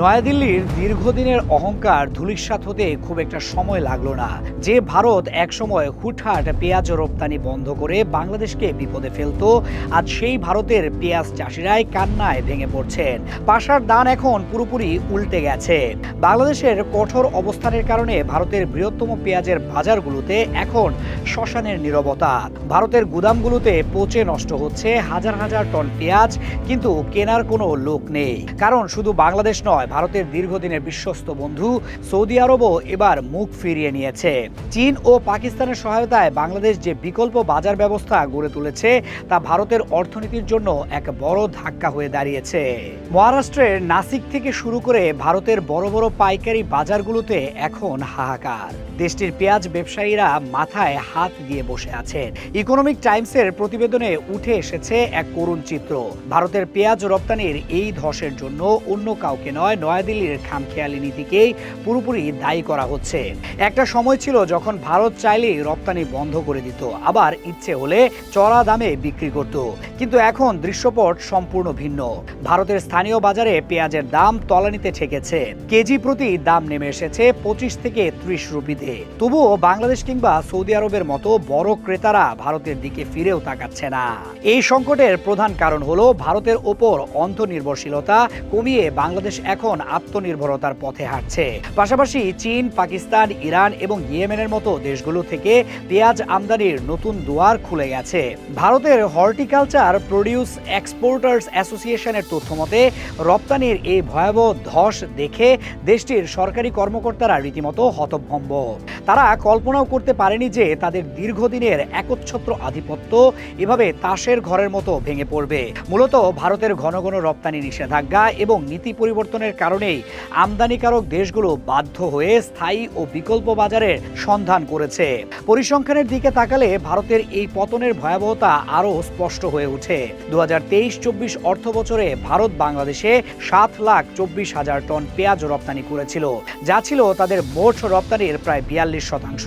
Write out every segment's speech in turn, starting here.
নয়াদিল্লির দীর্ঘদিনের অহংকার ধূলিসাৎ হতে খুব একটা সময় লাগল না। যে ভারত একসময় হুটহাট পেঁয়াজ রপ্তানি বন্ধ করে বাংলাদেশকে বিপদে ফেলতো, আজ সেই ভারতের পেঁয়াজ চাষিরাই কান্নায় ভেঙে পড়ছেন। পাশার দান এখন পুরোপুরি উল্টে গেছে। বাংলাদেশের কঠোর অবস্থানের কারণে ভারতের বৃহত্তম পেঁয়াজের বাজারগুলোতে এখন শ্মশানের নীরবতা। ভারতের গুদামগুলোতে পচে নষ্ট হচ্ছে হাজার হাজার টন পেঁয়াজ, কিন্তু কেনার কোনো লোক নেই। কারণ শুধু বাংলাদেশ নয় ভারতের দীর্ঘদিনের বিশ্বস্ত বন্ধু সৌদি আরবও এবার মুখ ফিরিয়ে নিয়েছে। চীন ও পাকিস্তানের সহায়তায় বাংলাদেশ যে বিকল্প বাজার ব্যবস্থা গড়ে তুলেছে, তা ভারতের অর্থনীতির জন্য এক বড় ধাক্কা হয়ে দাঁড়িয়েছে। মহারাষ্ট্রের নাসিক থেকে শুরু করে ভারতের বড় বড় পাইকারি বাজারগুলোতে এখন হাহাকার। দেশটির পেঁয়াজ ব্যবসায়ীরা মাথায় হাত দিয়ে বসে আছেন। ইকোনমিক টাইমসের প্রতিবেদনে উঠে এসেছে এক করুণ চিত্র। ভারতের পেঁয়াজ রপ্তানির এই ধসের জন্য অন্য কাউকে নয় নয়াদিল্লির খামখেয়ালি নীতিকেই পুরোপুরি দায়ী করা হচ্ছে। একটা সময় ছিল যখন ভারত চাইলেই রপ্তানি বন্ধ করে দিত, আবার ইচ্ছে হলে চড়া দামে বিক্রি করত। কিন্তু এখন দৃশ্যপট সম্পূর্ণ ভিন্ন। ভারতের স্থানীয় বাজারে পেঁয়াজের দাম তলানিতে ঠেকেছে। কেজি প্রতি দাম নেমে এসেছে পঁচিশ থেকে ত্রিশ রুপিতে। তবুও বাংলাদেশ কিংবা সৌদি আরবের মতো বড় ক্রেতারা ভারতের দিকে ফিরেও তাকাচ্ছে না। এই সংকটের প্রধান কারণ হলো ভারতের ওপর অন্ধ নির্ভরশীলতা কমিয়ে বাংলাদেশ এখন আত্মনির্ভরতার পথে হাঁটছে। পাশাপাশি চীন, পাকিস্তান, ইরান এবং ইয়েমেনের মতো দেশগুলো থেকে পেঁয়াজ আমদানির নতুন দুয়ার খুলে গেছে। ভারতের হর্টিকালচার প্রডিউস এক্সপোর্টার্স অ্যাসোসিয়েশনের তথ্য মতে, রপ্তানির এই ভয়াবহ ধস দেখে দেশটির সরকারি কর্মকর্তারা রীতিমতো হতভম্ব। তারা কল্পনাও করতে পারেনি যে তাদের দীর্ঘদিনের একচ্ছত্র আধিপত্য এভাবে তাসের ঘরের মতো ভেঙে পড়বে। মূলত ভারতের ঘন ঘন রপ্তানি নিষেধাজ্ঞা এবং নীতি পরিবর্তনের কারণেই আমদানিকারক দেশগুলো বাধ্য হয়ে স্থায়ী ও বিকল্প বাজারের সন্ধান করেছে। পরিসংখ্যানের দিকে তাকালে ভারতের এই পতনের ভয়াবহতা আরও স্পষ্ট হয়ে ওঠে। দু হাজার তেইশ চব্বিশ অর্থ বছরে ভারত বাংলাদেশে সাত লাখ চব্বিশ হাজার টন পেঁয়াজ রপ্তানি করেছিল, যা ছিল তাদের মোট রপ্তানির প্রায় বিয়াল্লিশ শতাংশ।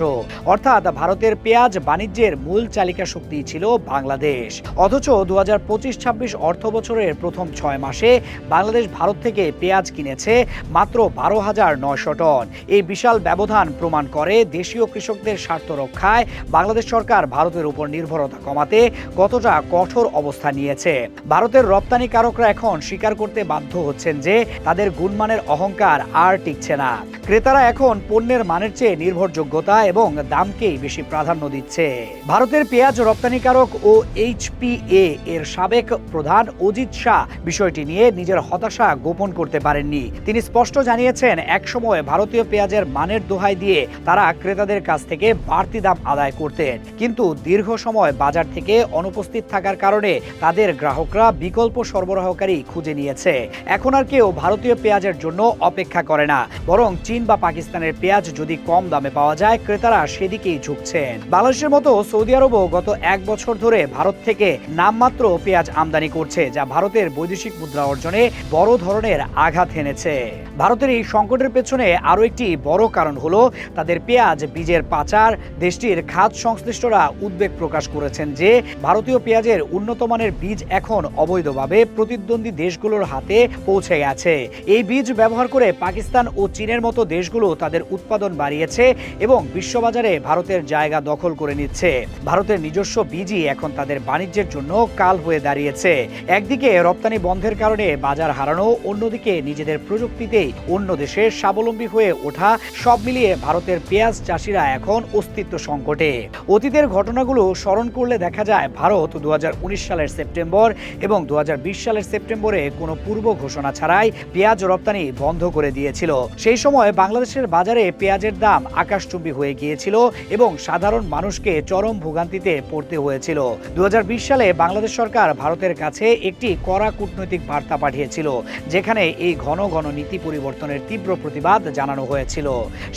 অর্থাৎ ভারতের পেঁয়াজ বাণিজ্যের মূল চালিকা শক্তি ছিল বাংলাদেশ। অথচ দু হাজার পঁচিশ ছাব্বিশ অর্থ বছরের প্রথম ছয় মাসে বাংলাদেশ ভারত থেকে পেঁয়াজ কিনেছে মাত্র বারো হাজার নয়শো টন। এই বিশাল ব্যবধান প্রমাণ করে দেশীয় কৃষকদের স্বার্থ রক্ষায় বাংলাদেশ সরকার ভারতের উপর নির্ভরতা কমাতে কতটা কঠোর অবস্থা নিয়েছে। ভারতের রপ্তানিকারকরা এখন স্বীকার করতে বাধ্য হচ্ছেন যে তাদের গুণমানের অহংকার আর টিকছে না। ক্রেতারা এখন পণ্যের মানের চেয়ে নির্ভরযোগ্যতা এবং দামকেই বেশি প্রাধান্য দিচ্ছে। ভারতের পেঁয়াজ রপ্তানিকারক ও এইচপিএ এর সাবেক প্রধান অজিত শাহ বিষয়টি নিয়ে নিজের হতাশা গোপন করতে পারেননি। তিনি স্পষ্ট জানিয়েছেন, একসময় ভারতীয় পেঁয়াজের মানের দোহাই দিয়ে তারা ক্রেতাদের কাছ থেকে বাড়তি দাম আদায় করতেন। কিন্তু দীর্ঘ সময় বাজার থেকে অনুপস্থিত থাকার কারণে তাদের গ্রাহকরা বিকল্প সরবরাহকারী খুঁজে নিয়েছে। এখন আর কেউ ভারতীয় পেঁয়াজের জন্য অপেক্ষা করে না, বরং চীন বা পাকিস্তানের পেঁয়াজ যদি কম দামে পাওয়া যায়, ক্রেতারা সেদিকেই ঝুঁকছেন। বাংলাদেশের মতো সৌদি আরবও গত এক বছর ধরে ভারত থেকে নামমাত্র পেঁয়াজ আমদানি করছে, যা ভারতের বৈদেশিক মুদ্রা অর্জনে বড় ধরনের আঘাত এনেছে। ভারতের এই সংকটের পেছনে আরও একটি বড় কারণ হলো তাদের পেঁয়াজ বীজের পাচার। দেশটির খাত সংশ্লিষ্টরা উদ্বেগ প্রকাশ করেছেন যে, ভারতীয় পেঁয়াজের উন্নত মানের বীজ এখন অবৈধভাবে প্রতিদ্বন্দ্বী দেশগুলোর হাতে পৌঁছে গেছে। এই বীজ ব্যবহার করে পাকিস্তান ও চীনের মতো দেশগুলো তাদের উৎপাদন বাড়িয়েছে এবং বিশ্ববাজারে ভারতের জায়গা দখল করে নিচ্ছে। ভারতের নিজস্ব বীজই এখন তাদের বাণিজ্যের জন্য কাল হয়ে দাঁড়িয়েছে। একদিকে রপ্তানি বন্ধের কারণে বাজার হারানো, অন্যদিকে নিজেদের প্রযুক্তিতেই অন্য দেশে স্বাবলম্বী হয়ে ওঠা, সব মিলিয়ে ভারতের পেঁয়াজ চাষিরা এখন অস্তিত্ব সংকটে। অতীতের ঘটনাগুলো স্মরণ করলে দেখা যায়, ভারত দু হাজার উনিশ সালের সেপ্টেম্বর এবং দু হাজার বিশ সালের সেপ্টেম্বরে কোনো পূর্ব ঘোষণা ছাড়াই পেঁয়াজ রপ্তানি বন্ধ করে দিয়েছিল। সেই সময় বাংলাদেশের বাজারে পেঁয়াজের দাম আকাশচুম্বী হয়ে গিয়েছিল এবং সাধারণ মানুষকে চরম ভোগান্তিতে পড়তে হয়েছিল। দু হাজার বিশ সালে বাংলাদেশ সরকার ভারতের কাছে একটি কড়া কূটনৈতিক বার্তা পাঠিয়েছিল, যেখানে এই ঘন ঘন নীতি পরিবর্তনের তীব্র প্রতিবাদ জানানো হয়েছিল।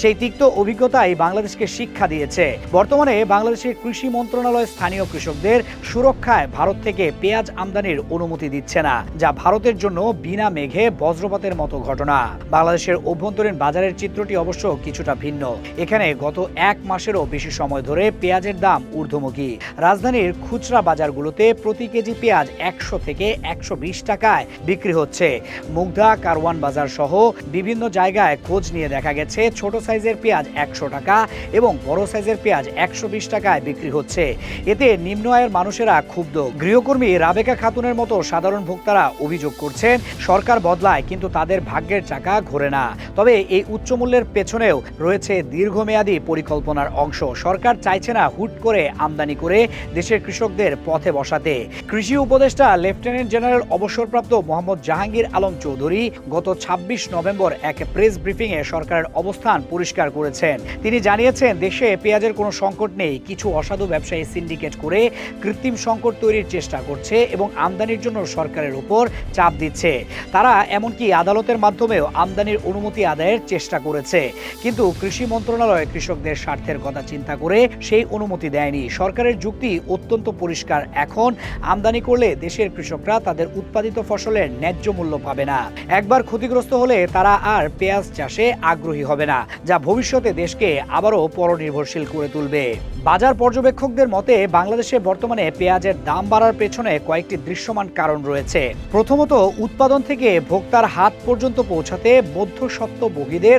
সেই তিক্ত অভিজ্ঞতাই বাংলাদেশকে শিক্ষা দিয়েছে। বর্তমানে বাংলাদেশের কৃষি মন্ত্রণালয় স্থানীয় কৃষকদের সুরক্ষায় ভারত থেকে পেঁয়াজ আমদানির অনুমতি দিচ্ছে না, যা ভারতের জন্য বিনা মেঘে বজ্রপাতের মতো ঘটনা। বাংলাদেশের অভ্যন্তরীণ বাজারে বাজারের চিত্রটি অবশ্য কিছুটা ভিন্ন। এখানে গত এক মাসেরও বেশি সময় ধরে পেঁয়াজের দাম ঊর্ধ্বমুখী। রাজধানীর খুচরা বাজারগুলোতে প্রতি কেজি পেঁয়াজ একশো থেকে একশো বিশ টাকায় বিক্রি হচ্ছে। মুগধা কারওয়ান বাজার সহ বিভিন্ন জায়গায় খোঁজ নিয়ে দেখা গেছে, ছোট সাইজের পেঁয়াজ একশো টাকা এবং বড় সাইজের পেঁয়াজ একশো বিশ টাকায় বিক্রি হচ্ছে। এতে নিম্ন আয়ের মানুষেরা ক্ষুব্ধ। গৃহকর্মী রাবেকা খাতুনের মতো সাধারণ ভোক্তারা অভিযোগ করছেন, সরকার বদলায়, কিন্তু তাদের ভাগ্যের চাকা ঘোরে না। তবে এই উচ্চ মূল্যের পেছনেও রয়েছে দীর্ঘমেয়াদী পরিকল্পনার অংশ। সরকার চাইছে না হুট করে আমদানি করে দেশের কৃষকদের পথে বসাতে। কৃষি উপদেষ্টা লেফটেন্যান্ট জেনারেল অবসরপ্রাপ্ত মোহাম্মদ জাহাঙ্গীর আলম চৌধুরী গত ২৬ নভেম্বর এক প্রেস ব্রিফিংয়ে সরকারের অবস্থান পরিষ্কার করেছেন। তিনি জানিয়েছেন, দেশে পেঁয়াজের কোনো সংকট নেই, কিছু অসাধু ব্যবসায়ী সিন্ডিকেট করে কৃত্রিম সংকট তৈরির চেষ্টা করছে এবং আমদানির জন্য সরকারের উপর চাপ দিচ্ছে। তারা এমনকি আদালতের মাধ্যমেও আমদানির অনুমতি আদায়ের চেষ্টা করেছে। কিন্তু কৃষি মন্ত্রণালয় কৃষকদের স্বার্থের কথা চিন্তা করে সেই অনুমতি দেয়নি। সরকারের যুক্তি অত্যন্ত পরিষ্কার। এখন আমদানি করলে দেশের কৃষকরা তাদের উৎপাদিত ফসলের ন্যায্য মূল্য পাবে না। একবার ক্ষতিগ্রস্ত হলে তারা আর পেঁয়াজ চাষে আগ্রহী হবে না, যা ভবিষ্যতে দেশকে আবারও পরনির্ভরশীল করে তুলবে। বাজার পর্যবেক্ষকদের মতে, বাংলাদেশে বর্তমানে পেঁয়াজের দাম বাড়ার পেছনে কয়েকটি দৃশ্যমান কারণ রয়েছে। প্রথমত, উৎপাদন থেকে ভোক্তার হাত পর্যন্ত পৌঁছাতে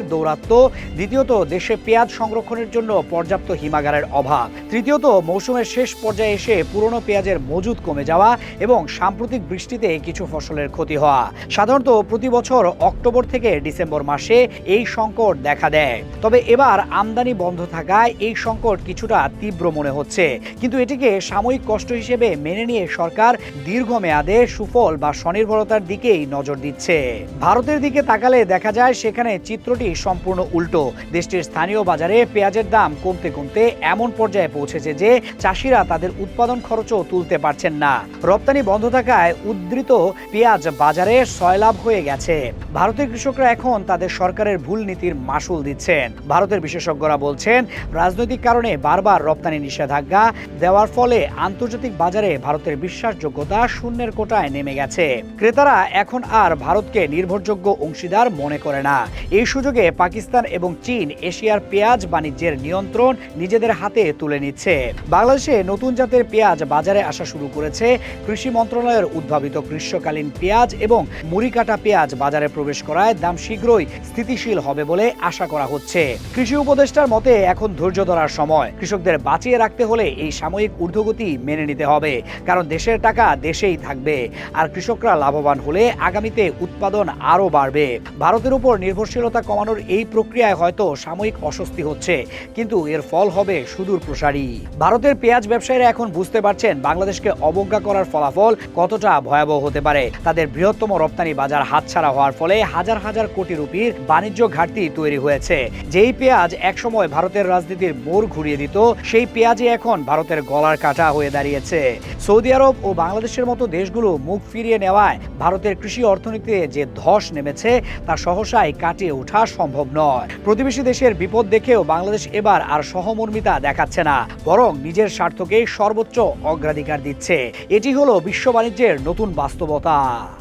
দৌরাত্ম্য দ্বিতীয়ত দেশে পেঁয়াজ সংরক্ষণের জন্য পর্যাপ্ত হিমাগারের অভাব। তৃতীয়ত, মৌসুমের শেষ পর্যায়ে এসে পুরনো পেঁয়াজের মজুদ কমে যাওয়া এবং সাম্প্রতিক বৃষ্টিতে কিছু ফসলের ক্ষতি হওয়া। সাধারণত প্রতি বছর অক্টোবর থেকে ডিসেম্বর মাসে এই সংকট দেখা দেয়। তবে এবার আমদানি বন্ধ থাকায় এই সংকট কিছুটা তীব্র মনে হচ্ছে। কিন্তু এটিকে সাময়িক কষ্ট হিসেবে মেনে নিয়ে সরকার দীর্ঘমেয়াদে সুফল বা স্বনির্ভরতার দিকেই নজর দিচ্ছে। ভারতের দিকে তাকালে দেখা যায় সেখানে চিত্রটি সম্পূর্ণ উল্টো। দেশটির স্থানীয় বাজারে পেঁয়াজের দাম কমতে কমতে এমন পর্যায়ে পৌঁছেছে যে চাষিরা তাদের উৎপাদন খরচও তুলতে পারছেন না। রপ্তানি বন্ধ থাকায় উদ্ধৃত পেঁয়াজ বাজারে সয়লাভ হয়ে গেছে। ভারতের কৃষকরা এখন তাদের সরকারের ভুল নীতির মাসুল দিচ্ছেন। ভারতের বিশেষজ্ঞরা বলছেন, রাজনৈতিক কারণে বারবার রপ্তানি নিষেধাজ্ঞা দেওয়ার ফলে আন্তর্জাতিক বাজারে ভারতের বিশ্বাসযোগ্যতা শূন্যের কোটায় নেমে গেছে। ক্রেতারা এখন আর ভারতকে নির্ভরযোগ্য অংশীদার মনে করে না। এই সুযোগে পাকিস্তান এবং চীন এশিয়ার পেঁয়াজ বাণিজ্যের নিয়ন্ত্রণ নিজেদের হাতে তুলে নিচ্ছে। বাংলাদেশে নতুন জাতের পেঁয়াজ বাজারে আসা শুরু করেছে। কৃষি মন্ত্রণালয়ের উদ্ভাবিত গ্রীষ্মকালীন পেঁয়াজ এবং মুড়িকাটা পেঁয়াজ বাজারে প্রবেশ করায় দাম শীঘ্রই স্থিতিশীল হবে বলে আশা করা হচ্ছে। কৃষি উপদেষ্টার মতে, এখন ধৈর্য ধরার সময়। কৃষকদের বাঁচিয়ে রাখতে হলে এই সাময়িক ঊর্ধ্বগতি মেনে নিতে হবে, কারণ দেশের টাকা দেশেই থাকবে। আর কৃষকরা লাভবান হলে আগামীতে উৎপাদন আরও বাড়বে। ভারতের উপর নির্ভরশীলতা কমানোর এই প্রক্রিয়ায় হয়তো সাময়িক অস্বস্তি হচ্ছে, কিন্তু এর ফল হবে সুদূর প্রসারী ভারতের পেঁয়াজ ব্যবসায়ীরা এখন বুঝতে পারছেন বাংলাদেশকে অবজ্ঞা করার ফলাফল কতটা ভয়াবহ হতে পারে। তাদের বৃহত্তম রপ্তানি বাজার হাতছাড়া হওয়ার ফলে হাজার হাজার কোটি রুপির বাণিজ্য ঘাটতি তৈরি হয়েছে। যেই পেঁয়াজ একসময় ভারতের রাজনীতির মোড় ঘুরিয়ে দিত, সেই পেঁয়াজই এখন ভারতের গলার কাটা হয়ে দাঁড়িয়েছে। সৌদি আরব ও বাংলাদেশের মতো দেশগুলো মুখ ফিরিয়ে নেওয়ায় ভারতের কৃষি অর্থনীতিতে যে ধস নেমেছে, তা সহসাই কাটিয়ে ওঠা সম্ভব নয়। প্রতিবেশী দেশের বিপদ দেখেও বাংলাদেশ এবার আর সহমর্মিতা দেখাচ্ছে না। বরং নিজের স্বার্থকে সর্বোচ্চ অগ্রাধিকার দিচ্ছে। এটি হলো বিশ্ব বাণিজ্যের নতুন বাস্তবতা।